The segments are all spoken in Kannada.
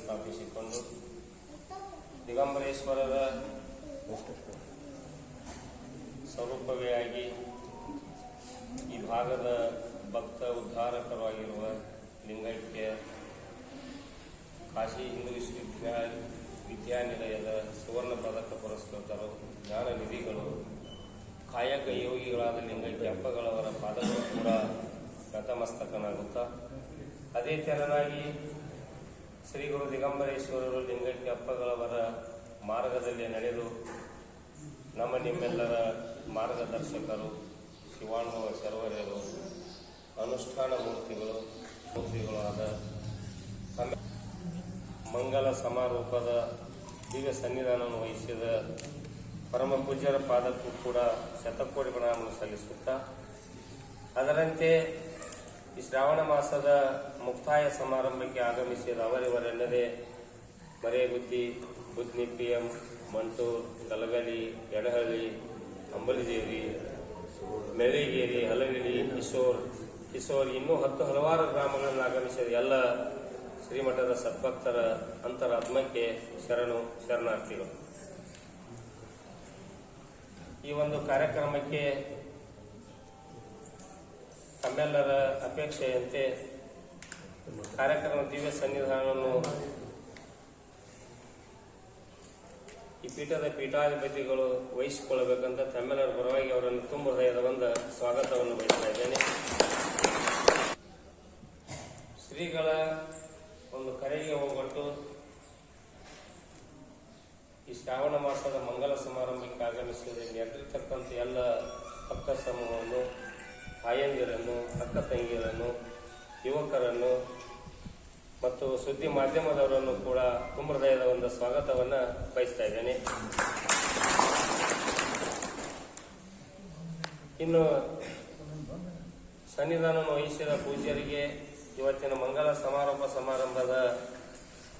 ಸ್ಥಾಪಿಸಿಕೊಂಡು ದಿಗಂಬರೇಶ್ವರರ ಸ್ವರೂಪವೇ ಆಗಿ ಈ ಭಾಗದ ಭಕ್ತ ಉದ್ಧಾರಕರಾಗಿರುವ ಲಿಂಗೈಕ್ಯ ಕಾಶಿ ಹಿಂದೂ ವಿಶ್ವವಿದ್ಯಾಲಯ ವಿದ್ಯಾನಿಲಯದ ಸುವರ್ಣ ಪದಕ ಪುರಸ್ಕೃತರು, ಜ್ಞಾನ ನಿಧಿಗಳು, ಕಾಯಕ ಯೋಗಿಗಳಾದ ಲಿಂಗೈಕ್ಯ ಅಪ್ಪಗಳವರ ಪಾದಗಳು ಕೂಡ ಗತಮಸ್ತಕನಾಗುತ್ತಾ ಅದೇ ತೆರನಾಗಿ ಶ್ರೀ ಗುರು ದಿಗಂಬರೇಶ್ವರರು ಲಿಂಗೈಕ್ಯ ಅಪ್ಪಗಳವರ ಮಾರ್ಗದಲ್ಲಿ ನಡೆದು ನಮ್ಮ ನಿಮ್ಮೆಲ್ಲರ ಮಾರ್ಗದರ್ಶಕರು ಶಿವಾನುಭವ ಸರ್ವರ್ಯರು ಅನುಷ್ಠಾನ ಮೂರ್ತಿಗಳು ಮೂರ್ತಿಗಳು ಆದ ತಮ್ಮ ಮಂಗಲ ಸಮಾರೋಪದ ದಿವ್ಯ ಸನ್ನಿಧಾನವನ್ನು ವಹಿಸಿದ ಪರಮ ಪೂಜ್ಯರ ಪಾದಕ್ಕೂ ಕೂಡ ಶತಕೋಟಿ ಪ್ರಣಾಮವನ್ನು ಸಲ್ಲಿಸುತ್ತಾ, ಅದರಂತೆ ಈ ಶ್ರಾವಣ ಮಾಸದ ಮುಕ್ತಾಯ ಸಮಾರಂಭಕ್ಕೆ ಆಗಮಿಸಿದ ಅವರಿವರೆಲ್ಲದೆ ಮರೇಗುದ್ದಿ ಬುದ್ನಿ ಪಿ ಎಂ ಮಂಟೂರ್ ಕಲಗಲಿ, ಎಡಹಳ್ಳಿ, ಅಂಬಲಿದೇವಿ ಮೆಳಿಗೇರಿ ಹಲಗಿಳಿ ಕಿಶೋರ್ ಕಿಶೋರ್ ಇನ್ನೂ ಹತ್ತು ಹಲವಾರು ಗ್ರಾಮಗಳನ್ನು ಆಗಮಿಸಿದ ಎಲ್ಲ ಶ್ರೀಮಠದ ಸದ್ಭಕ್ತರ ಅಂತರಾತ್ಮಕ್ಕೆ ಶರಣು, ಶರಣಾರ್ಥಿಗಳು. ಈ ಒಂದು ಕಾರ್ಯಕ್ರಮಕ್ಕೆ ತಮ್ಮೆಲ್ಲರ ಅಪೇಕ್ಷೆಯಂತೆ ಕಾರ್ಯಕ್ರಮ ದಿವ್ಯ ಸನ್ನಿಧಾನವನ್ನು ಈ ಪೀಠದ ಪೀಠಾಧಿಪತಿಗಳು ವಹಿಸಿಕೊಳ್ಳಬೇಕಂತ ತಮ್ಮೆಲ್ಲರ ಪರವಾಗಿ ಅವರನ್ನು ತುಂಬ ಹೃದಯದ ಒಂದು ಸ್ವಾಗತವನ್ನು ಬಯಸ್ತಾ ಇದ್ದೇನೆ. ಶ್ರೀಗಳ ಒಂದು ಕರೆಗೆ ಹೋಗ್ಬಿಟ್ಟು ಈ ಶ್ರಾವಣ ಮಾಸದ ಮಂಗಲ ಸಮಾರಂಭಕ್ಕೆ ಆಗಮಿಸಿದ ನೆರೆದಿರ್ತಕ್ಕಂಥ ಎಲ್ಲ ಭಕ್ತ ಸಮೂಹವನ್ನು ತಾಯಂದಿರನ್ನು, ಅಕ್ಕ ತಂಗಿಯರನ್ನು, ಯುವಕರನ್ನು ಮತ್ತು ಸುದ್ದಿ ಮಾಧ್ಯಮದವರನ್ನು ಕೂಡ ತುಂಬ ಒಂದು ಸ್ವಾಗತವನ್ನು ಬಯಸ್ತಾ ಇದ್ದೇನೆ. ಇನ್ನು ಸನ್ನಿಧಾನವನ್ನು ವಹಿಸಿದ ಪೂಜ್ಯರಿಗೆ ಇವತ್ತಿನ ಮಂಗಲ ಸಮಾರೋಪ ಸಮಾರಂಭದ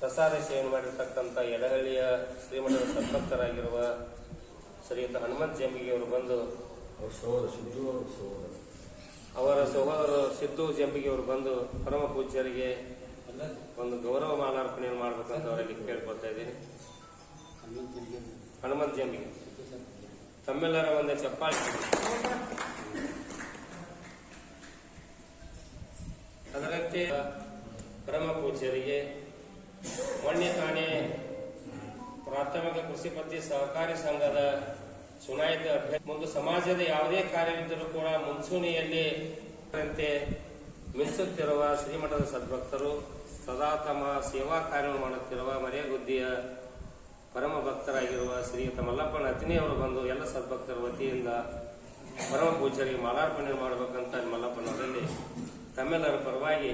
ಪ್ರಸಾದ ಸೇವನೆ ಮಾಡಿರ್ತಕ್ಕಂಥ ಎಡಹಳ್ಳಿಯ ಶ್ರೀಮಠದ ಸದ್ಭಕ್ತರಾಗಿರುವ ಶ್ರೀಯುತ ಹನುಮಂತ್ ಜಂಬಿಗೆ ಅವರು ಬಂದು ಅವ್ರ ಸಹೋದರ ಸಿದ್ದು ಜಂಬಿಗೆ ಅವರು ಬಂದು ಪರಮ ಪೂಜ್ಯರಿಗೆ ಒಂದು ಗೌರವ ಮಾಲಾರ್ಪಣೆಯನ್ನು ಮಾಡಬೇಕಂತ ಅವರಲ್ಲಿ ಕೇಳ್ಕೊಳ್ತಾ ಇದ್ದೀನಿ. ಹನುಮಂತ ಜಂಬಿಗೆ. ತಮ್ಮೆಲ್ಲರ ಒಂದೇ ಚಪ್ಪಾಳಿ. ಅದರಂತೆ ಪರಮ ಪೂಜ್ಯರಿಗೆ ತಾನೇ ಪ್ರಾಥಮಿಕ ಕೃಷಿ ಪತ್ತಿ ಸಹಕಾರಿ ಸಂಘದ ಚುನಾಯಿತ ಅಭ್ಯರ್ಥಿ. ಮುಂದೆ ಸಮಾಜದ ಯಾವುದೇ ಕಾರ್ಯವಿದ್ದರೂ ಕೂಡ ಮುಂಚೂಣಿಯಲ್ಲಿ ಅಂತೆ ಮಿಂಚುತ್ತಿರುವ ಶ್ರೀಮಠದ ಸದ್ಭಕ್ತರು ಸದಾ ತಮ್ಮ ಸೇವಾ ಕಾರ್ಯ ಮಾಡುತ್ತಿರುವ ಮರೆಗುದ್ದಿಯ ಪರಮ ಭಕ್ತರಾಗಿರುವ ಶ್ರೀಯುತ ಮಲ್ಲಪ್ಪನ ಅತಿನಿಯವರು ಬಂದು ಎಲ್ಲ ಸದ್ಭಕ್ತರ ವತಿಯಿಂದ ಪರಮ ಪೂಜರಿಗೆ ಮಾಲಾರ್ಪಣೆ ಮಾಡಬೇಕಂತ ಮಲ್ಲಪ್ಪನವರಲ್ಲಿ ತಮ್ಮೆಲ್ಲರ ಪರವಾಗಿ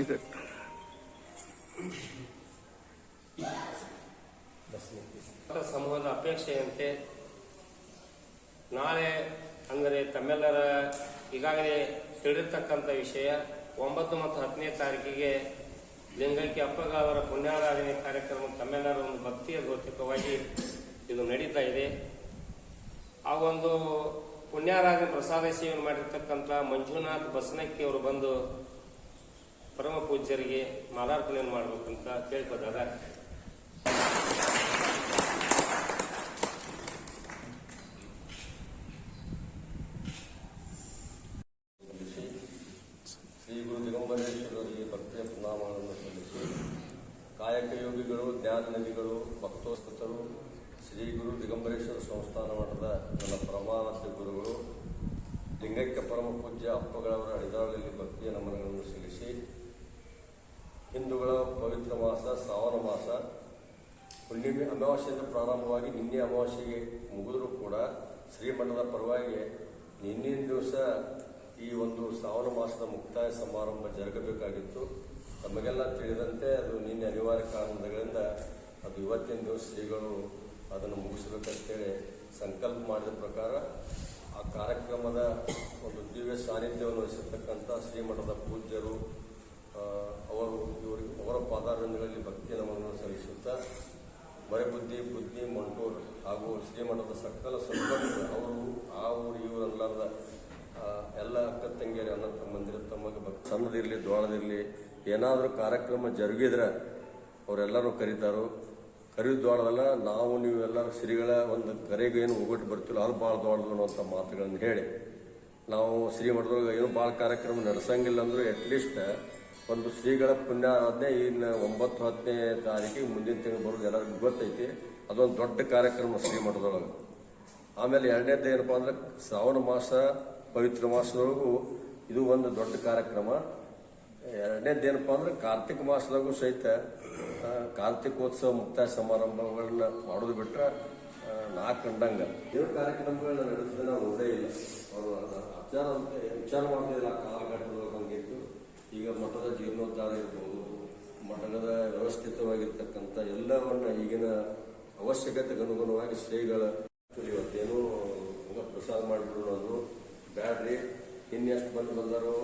ಭಕ್ತ ಅಪೇಕ್ಷೆಯಂತೆ ನಾಳೆ ಅಂದರೆ ತಮ್ಮೆಲ್ಲರ ಈಗಾಗಲೇ ತಿಳಿರ್ತಕ್ಕಂಥ ವಿಷಯ, ಒಂಬತ್ತು ಮತ್ತು ಹತ್ತನೇ ತಾರೀಕಿಗೆ ಲಿಂಗೈಕ್ಯ ಅಪ್ಪಗ ಅವರ ಪುಣ್ಯಾರಾಧನೆ ಕಾರ್ಯಕ್ರಮ ತಮ್ಮೆಲ್ಲರ ಒಂದು ಭಕ್ತಿಯ ಭೌತಿಕವಾಗಿ ಇದು ನಡೀತಾ ಇದೆ. ಆ ಒಂದು ಪುಣ್ಯಾರಾಧನೆ ಪ್ರಸಾದ ಸೇವನೆ ಮಾಡಿರ್ತಕ್ಕಂಥ ಮಂಜುನಾಥ್ ಬಸನಕ್ಕಿ ಅವರು ಬಂದು ಪರಮ ಪೂಜ್ಯರಿಗೆ ಮಾಲಾರ್ಪಣೆಯನ್ನು ಮಾಡಬೇಕಂತ ಕೇಳ್ಕೊತಾರೆ ಸಲ್ಲಿಸಿ ಶ್ರೀ ಗುರು ದಿಗಂಬರೇಶ್ವರರಿಗೆ ಭಕ್ತಿಯ ಪ್ರಣಾಮಗಳನ್ನು ಸಲ್ಲಿಸಿ ಕಾಯಕ ಯೋಗಿಗಳು, ಧ್ಯಾನ ನದಿಗಳು ಭಕ್ತೋಸ್ತರು ಶ್ರೀ ಗುರು ದಿಗಂಬರೇಶ್ವರ ಸಂಸ್ಥಾನ ಮಠದ ನನ್ನ ಪ್ರಮಾಣದ ಗುರುಗಳು, ಲಿಂಗೈಕ್ಯ ಪರಮ ಪೂಜ್ಯ ಅಪ್ಪಗಳವರ ಅಡಿದಾಳಲ್ಲಿ ಭಕ್ತಿಯ ನಮನಗಳನ್ನು ಸಲ್ಲಿಸಿ, ಹಿಂದೂಗಳ ಪವಿತ್ರ ಮಾಸ, ಶ್ರಾವಣ ಮಾಸ, ಹುಣ್ಣಿಮೆ ಅಮಾವಾಸ್ಯೆಯಿಂದ ಪ್ರಾರಂಭವಾಗಿ ನಿನ್ನೆ ಅಮಾವಾಸ್ಯೆಗೆ ಮುಗಿದರೂ ಕೂಡ ಶ್ರೀಮಠದ ಪರವಾಗಿ ನಿನ್ನೆ ದಿವಸ ಈ ಒಂದು ಶ್ರಾವಣ ಮಾಸದ ಮುಕ್ತಾಯ ಸಮಾರಂಭ ಜರುಗಬೇಕಾಗಿತ್ತು. ತಮಗೆಲ್ಲ ತಿಳಿದಂತೆ ಅದು ನಿನ್ನೆ ಅನಿವಾರ್ಯ ಕಾರಣಗಳಿಂದ ಅದು ಇವತ್ತಿನ ದಿವಸ ಶ್ರೀಗಳು ಅದನ್ನು ಮುಗಿಸಬೇಕಂತೇಳಿ ಸಂಕಲ್ಪ ಮಾಡಿದ ಪ್ರಕಾರ ಆ ಕಾರ್ಯಕ್ರಮದ ಒಂದು ದಿವ್ಯ ಸಾನ್ನಿಧ್ಯವನ್ನು ವಹಿಸಿರ್ತಕ್ಕಂಥ ಶ್ರೀಮಠದ ಪೂಜ್ಯರು ಅವರು ಇವರಿಗೆ ಅವರ ಪಾದಾರಗಳಲ್ಲಿ ಭಕ್ತಿ ನಮನವನ್ನು ಸಲ್ಲಿಸುತ್ತಾ ಮರೆಬುದ್ಧಿ, ಬುದ್ಧಿ, ಮಂಟೂರ್ ಹಾಗೂ ಶ್ರೀಮಠದ ಸಕಲ ಸಂಪರ್ಕ ಅವರು ಆ ಊರು ಇವರು ಅನ್ಲಾರ್ದ ಎಲ್ಲ ಅಕ್ಕ ತಂಗಿಯರು ಅನ್ನ ತಮ್ಮಂದಿರ ತಮಗೆ ಭಕ್ತಿ ಸಣ್ಣದಿರಲಿ ಏನಾದರೂ ಕಾರ್ಯಕ್ರಮ ಜರುಗಿದ್ರೆ ಅವರೆಲ್ಲರೂ ಕರೀತಾರೋ. ಕರೆಯೋದು ದೊಡ್ಡದಲ್ಲ ನಾವು ನೀವೆಲ್ಲರೂ ಶ್ರೀಗಳ ಒಂದು ಕರೆಗೆ ಏನು ಹೋಗ್ಬಿಟ್ಟು ಬರ್ತಿಲ್ಲ, ಅದು ಭಾಳ ದೊಡ್ಡದು ಅನ್ನೋಂಥ ಮಾತುಗಳನ್ನು ಹೇಳಿ. ನಾವು ಶ್ರೀ ಮಠದೊಳಗೆ ಏನು ಭಾಳ ಕಾರ್ಯಕ್ರಮ ನಡೆಸಂಗಿಲ್ಲ ಅಂದರೂ ಅಟ್ಲೀಸ್ಟ್ ಒಂದು ಶ್ರೀಗಳ ಪುಣ್ಯಾರಾಧನೆ ಇನ್ನು ಒಂಬತ್ತು ಹತ್ತನೇ ತಾರೀಕಿಗೆ ಮುಂದಿನ ತಿಂಗಳು ಬರೋದು ಎಲ್ಲರಿಗೂ ಗೊತ್ತೈತಿ. ಅದೊಂದು ದೊಡ್ಡ ಕಾರ್ಯಕ್ರಮ ಶ್ರೀ ಮಠದೊಳಗೆ. ಆಮೇಲೆ ಎರಡನೇ ಏನಪ್ಪ ಅಂದ್ರೆ ಶ್ರಾವಣ ಮಾಸ, ಪವಿತ್ರ ಮಾಸದೊಳಗೂ ಇದು ಒಂದು ದೊಡ್ಡ ಕಾರ್ಯಕ್ರಮ. ಎರಡನೇದು ಏನಪ್ಪ ಅಂದ್ರೆ ಕಾರ್ತಿಕ ಮಾಸದಾಗೂ ಸಹಿತ ಕಾರ್ತಿಕೋತ್ಸವ ಮುಕ್ತಾಯ ಸಮಾರಂಭಗಳನ್ನ ಮಾಡೋದು ಬಿಟ್ರೆ ನಾಲ್ಕು ಕಂಡಂಗ. ದೇವ್ರ ಕಾರ್ಯಕ್ರಮಗಳನ್ನ ನಡೆಸಿದ್ರೆ ನಾವು ನೋಡೇ ಇಲ್ಲ. ಅವರು ವಿಚಾರ ವಿಚಾರ ಮಾಡ್ತಿದ್ದಿಲ್ಲ ಆ ಕಾಲಘಟ್ಟದೊಳಗೆ ಹಂಗಿತ್ತು ಈಗ ಮಠದ ಜೀರ್ಣೋದ್ಧಾರ ಇರ್ಬೋದು, ಮಠದ ವ್ಯವಸ್ಥಿತವಾಗಿರ್ತಕ್ಕಂಥ ಎಲ್ಲವನ್ನ ಈಗಿನ ಅವಶ್ಯಕತೆಗೆ ಅನುಗುಣವಾಗಿ ಶ್ರೀಗಳ ಇವತ್ತೇನು ಪ್ರಸಾದ ಮಾಡಿಬಿಡೋಣ ಅಂದ್ರು, ಬ್ಯಾಡ್ರಿ, ಇನ್ನೆಷ್ಟು ಬಂದು ಬಂದಾರೋ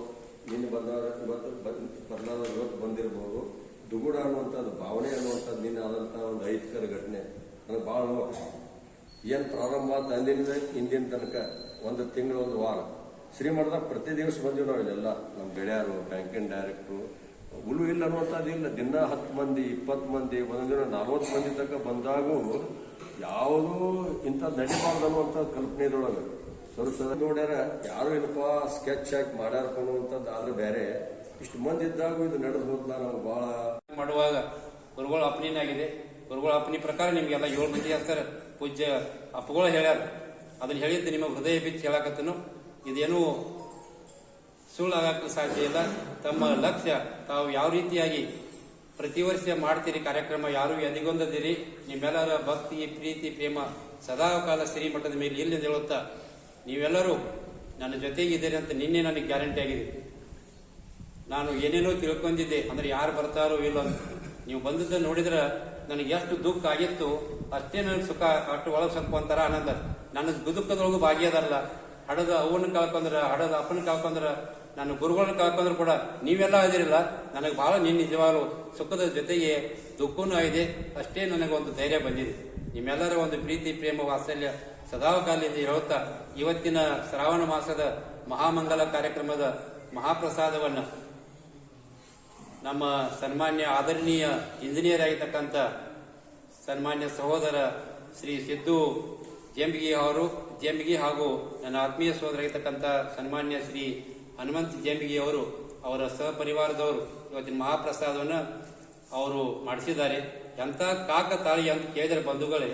ನಿನ್ನೆ ಬಂದವರ ಇವತ್ತು ಬದಲಾದ ಇವತ್ತು ಬಂದಿರಬಹುದು ದುಗುಡ ಅನ್ನುವಂಥದ್ದು ಭಾವನೆ ಅನ್ನುವಂಥದ್ದು ನಿನ್ನೆ ಆದಂಥ ಒಂದು ಐತಿಕರ ಘಟನೆ. ನನಗೆ ಭಾಳ ಏನು ಪ್ರಾರಂಭ ಆದ ಅಂದಿನಿಂದ ಇಂದಿನ ತನಕ ಒಂದು ತಿಂಗಳು, ಒಂದು ವಾರ. ಶ್ರೀಮಠದಾಗ ಪ್ರತಿ ದಿವಸ ಬಂದೀವಿ ನಾವು ಇಲ್ಲೆಲ್ಲ. ನಮ್ಮ ಗೆಳೆಯರು, ಬ್ಯಾಂಕಿನ ಡೈರೆಕ್ಟ್ರು. ಉಳು ಇಲ್ಲ ಅನ್ನುವಂಥದ್ದು ಇಲ್ಲ. ದಿನ ಹತ್ತು ಮಂದಿ, ಇಪ್ಪತ್ತು ಮಂದಿ, ಒಂದೊಂದು ದಿನ ನಲ್ವತ್ತು ಮಂದಿ ತನಕ ಬಂದಾಗೂ ಯಾವುದೂ ಇಂಥದ್ದು ನಡಿಬಾರ್ದು ಅನ್ನುವಂಥದ್ದು ಕಲ್ಪನೆ ಇದ್ರೊಳಗೆ. ಸ್ವಲ್ಪ ನೋಡ್ಯಾರ, ಯಾರು ಏನಪ್ಪ ಸ್ಕೆಚ್ ಹಾಕಿ ಮಾಡ್ಯಾರ ಅನ್ನುವಂಥದ್ದು ಆದ್ರೆ ಬೇರೆ. ಇಷ್ಟು ಮಂದಿ ಇದ್ದಾಗ ಇದು ನಡೆದು ಹೋದ್ಲ ನಮ್ಗೆ ಬಹಳ ಮಾಡುವಾಗ ಗುರುಗಳ ಅಪ್ನಿನಾಗಿದೆ ಗುರುಗಳ ಅಪ್ನಿ ಪ್ರಕಾರ ನಿಮ್ಗೆಲ್ಲ ಏಳು ಮಂದಿ ಪೂಜ್ಯ ಅಪ್ಪಗಳು ಹೇಳ್ಯಾರ. ಅದನ್ನ ಹೇಳಿದ್ದು ನಿಮ್ಮ ಹೃದಯ ಬಿಚ್ಚಿ ಹೇಳಾಕತ್ತನು. ಇದೇನು ಸುಳ್ಳಾಗಕ್ಕೆ ಸಾಧ್ಯ ಇಲ್ಲ. ತಮ್ಮ ಲಕ್ಷ್ಯ, ತಾವು ಯಾವ ರೀತಿಯಾಗಿ ಪ್ರತಿ ವರ್ಷ ಮಾಡ್ತೀರಿ ಕಾರ್ಯಕ್ರಮ, ಯಾರು ಎದಿಗೊಂದದಿರಿ, ನಿಮ್ಮೆಲ್ಲರ ಭಕ್ತಿ, ಪ್ರೀತಿ, ಪ್ರೇಮ ಸದಾ ಕಾಲ ಶ್ರೀಮಠದ ಮೇಲೆ ಇಲ್ಲಿ ಹೇಳುತ್ತಾ ನೀವೆಲ್ಲರೂ ನನ್ನ ಜೊತೆಗಿದ್ದೀರಿ ಅಂತ ನಿನ್ನೆ ನನಗೆ ಗ್ಯಾರಂಟಿ ಆಗಿದೆ. ನಾನು ಏನೇನೋ ತಿಳ್ಕೊಂಡಿದ್ದೆ, ಅಂದ್ರೆ ಯಾರು ಬರ್ತಾರೋ ಇಲ್ಲೋ ಅಂತ. ನೀವು ಬಂದದ್ದು ನೋಡಿದ್ರೆ ನನಗೆ ಎಷ್ಟು ದುಃಖ ಆಗಿತ್ತು, ಅಷ್ಟೇ ನನಗೆ ಸುಖ, ಅಷ್ಟು ಒಳಗೆ ಸ್ವಲ್ಪ ಒಂಥರ ಆನಂದ. ನನ್ನ ದುಃಖದೊಳಗೂ ಭಾಗಿಯದಲ್ಲ ಹಡದ ಅವನ ಕಳ್ಕೊಂಡ್ರ, ಹಡದ ಅಪ್ಪನ ಕಳ್ಕೊಂಡ್ರ, ನನ್ನ ಗುರುಗಳನ್ನ ಕಳ್ಕೊಂಡ್ರು ಕೂಡ ನೀವೆಲ್ಲ ಆಗಿರಲಿಲ್ಲ. ನನಗೆ ಬಹಳ ನಿನ್ನ ನಿಜವಾಗ್ಲು ಸುಖದ ಜೊತೆಗೆ ದುಃಖನೂ ಆಗಿದೆ. ಅಷ್ಟೇ ನನಗೆ ಒಂದು ಧೈರ್ಯ ಬಂದಿದೆ. ನಿಮ್ಮೆಲ್ಲರ ಒಂದು ಪ್ರೀತಿ, ಪ್ರೇಮ ವಾತ್ಸಲ್ಯ ಸದಾಕಾಲಿಂದ ಹೇಳುತ್ತಾ ಇವತ್ತಿನ ಶ್ರಾವಣ ಮಾಸದ ಮಹಾಮಂಗಲ ಕಾರ್ಯಕ್ರಮದ ಮಹಾಪ್ರಸಾದವನ್ನು ನಮ್ಮ ಸನ್ಮಾನ್ಯ ಆದರಣೀಯ ಇಂಜಿನಿಯರ್ ಆಗಿರ್ತಕ್ಕಂಥ ಸನ್ಮಾನ್ಯ ಸಹೋದರ ಶ್ರೀ ಸಿದ್ದು ಜಂಬಿಗಿ ಅವರು, ಜಂಬಿಗಿ ಹಾಗೂ ನನ್ನ ಆತ್ಮೀಯ ಸಹೋದರಾಗಿರ್ತಕ್ಕಂಥ ಸನ್ಮಾನ್ಯ ಶ್ರೀ ಹನುಮಂತ್ ಜಂಬಿಗಿ ಅವರು ಅವರ ಸಹಪರಿವಾರದವರು ಇವತ್ತಿನ ಮಹಾಪ್ರಸಾದವನ್ನು ಅವರು ಮಾಡಿಸಿದ್ದಾರೆ. ಎಂತ ಕಾಕ ತಾಳಿ ಅಂತ ಕೇಳಿದ್ರೆ ಬಂಧುಗಳೇ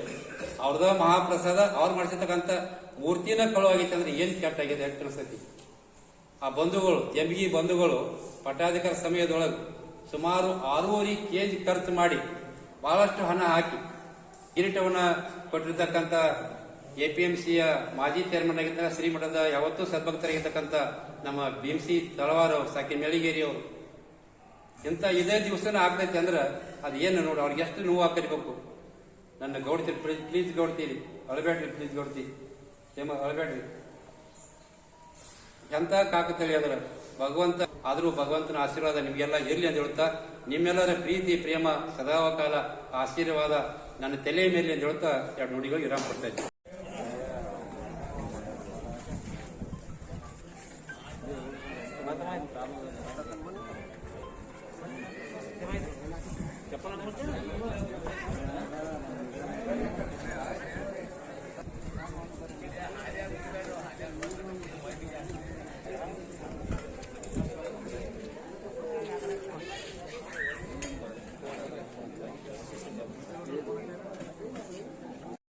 ಅವ್ರದ ಮಹಾಪ್ರಸಾದ ಅವ್ರು ಮಾಡಿಸಿರ್ತಕ್ಕಂಥ ಮೂರ್ತಿನ ಕಳುವಾಗಿತ್ತು ಅಂದ್ರೆ ಏನ್ ಕೆಟ್ಟಾಗಿದೆ ಅಂತ ಅನ್ಸತಿ ಆ ಬಂಧುಗಳು ಜಂಬಿಗಿ ಬಂಧುಗಳು ಪಟ್ಟಾಧಿಕಾರ ಸಮಯದೊಳಗೆ ಸುಮಾರು ಆರೂವರೆ ಕೆಜಿ ಖರ್ಚು ಮಾಡಿ ಬಹಳಷ್ಟು ಹಣ ಹಾಕಿ ಕಿರೀಟವನ್ನ ಕೊಟ್ಟಿರ್ತಕ್ಕಂಥ ಎಪಿಎಂಸಿಯ ಮಾಜಿ ಚೇರ್ಮನ್ ಆಗಿದ್ದ ಶ್ರೀಮಠದ ಯಾವತ್ತೂ ಸದ್ಭಕ್ತರಾಗಿರ್ತಕ್ಕಂಥ ನಮ್ಮ ಬಿಎಂಸಿ ತಳವಾರು ಸಾಕಿ ಮೆಳಿಗೇರಿ ಅವರು ಇಂಥ ಇದೇ ದಿವಸನ ಆಗ್ತೈತೆ ಅಂದ್ರೆ ಅದು ಏನು ನೋಡಿ, ಅವ್ರಿಗೆ ಎಷ್ಟು ನೋವು ಕರಿಬೇಕು ನನ್ನ ಗೌಡ್ತಿ ಪ್ಲೀಸ್ ಪ್ಲೀಸ್ ಗೌಡ್ತೀರಿ, ಅಳಬೇಡ್ರಿ, ಪ್ಲೀಸ್ ಗೌಡ್ತಿ. ಏಮ, ಅಳಬೇಡ್ರಿ. ಎಂತ ಕಾಕತಳಿ ಅದ್ರ, ಭಗವಂತ, ಆದರೂ ಭಗವಂತನ ಆಶೀರ್ವಾದ ನಿಮಗೆಲ್ಲ ಇರ್ಲಿ ಅಂತ ಹೇಳ್ತಾ, ನಿಮ್ಮೆಲ್ಲರ ಪ್ರೀತಿ, ಪ್ರೇಮ, ಸದಾವಕಾಲ, ಆಶೀರ್ವಾದ ನನ್ನ ತಲೆಯ ಮೇಲೆ ಅಂತ ಹೇಳ್ತಾ, ಎರಡು ನುಡಿಗಳು ವಿರಾಮ ಕೊಡ್ತಾ ಇದ್ದೀನಿ.